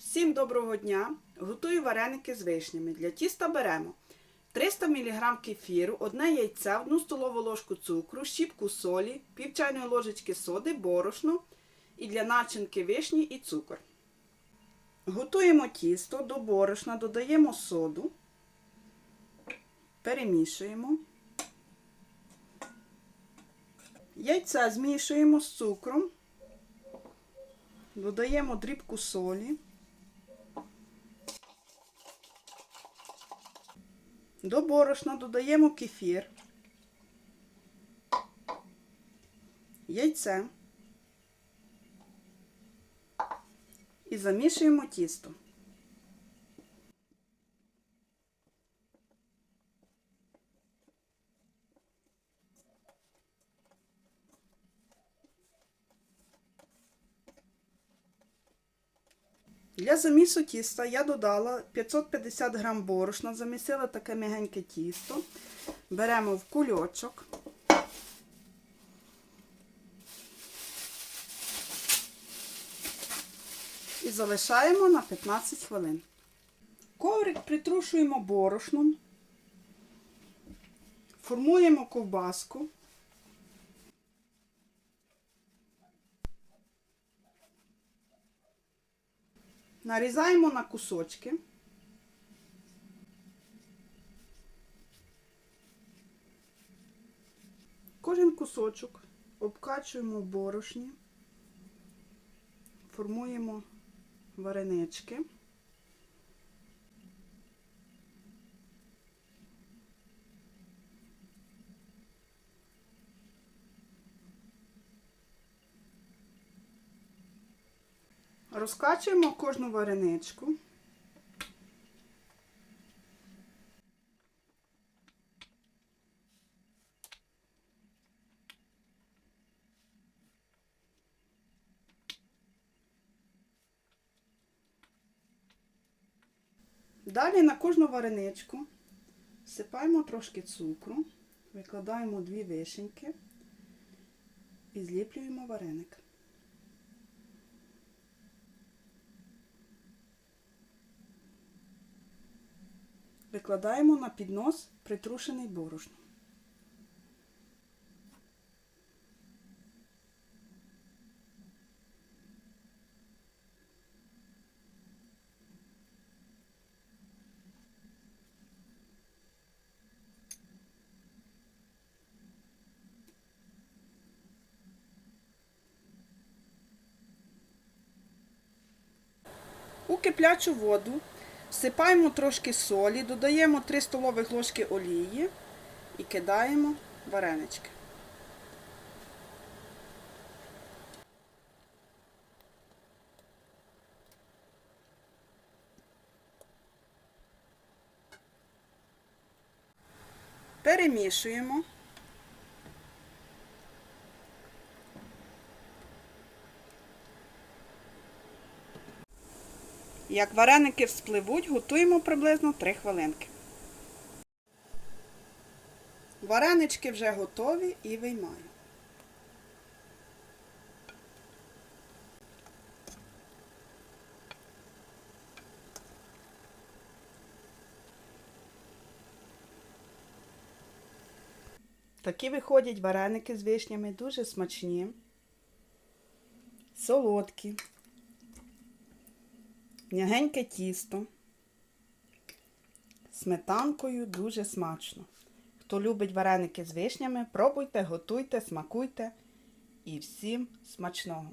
Всім доброго дня! Готую вареники з вишнями. Для тіста беремо 300 мг кефіру, одне яйце, 1 столову ложку цукру, щіпку солі, пів чайної ложечки соди, борошно і для начинки вишні і цукор. Готуємо тісто, до борошна додаємо соду, перемішуємо. Яйця змішуємо з цукром, додаємо дрібку солі. До борошна додаємо кефір, яйце і замішуємо тісто. Для замісу тіста я додала 550 г борошна, замісила таке м'ягеньке тісто. Беремо в кульочок. І залишаємо на 15 хвилин. Коврик притрушуємо борошном, формуємо ковбаску. Нарізаємо на кусочки. Кожен кусочок обкачуємо в борошні, формуємо варенички. Розкачуємо кожну вареничку. Далі на кожну вареничку всипаємо трошки цукру, викладаємо дві вишеньки і зліплюємо вареник. Викладаємо на піднос притрушений борошно. У киплячу воду всипаємо трошки солі, додаємо 3 столових ложки олії і кидаємо варенички. Перемішуємо. Як вареники вспливуть, готуємо приблизно 3 хвилинки. Варенички вже готові і виймаю. Такі виходять вареники з вишнями дуже смачні, солодкі. М'ягеньке тісто. Сметанкою дуже смачно. Хто любить вареники з вишнями, пробуйте, готуйте, смакуйте і всім смачного!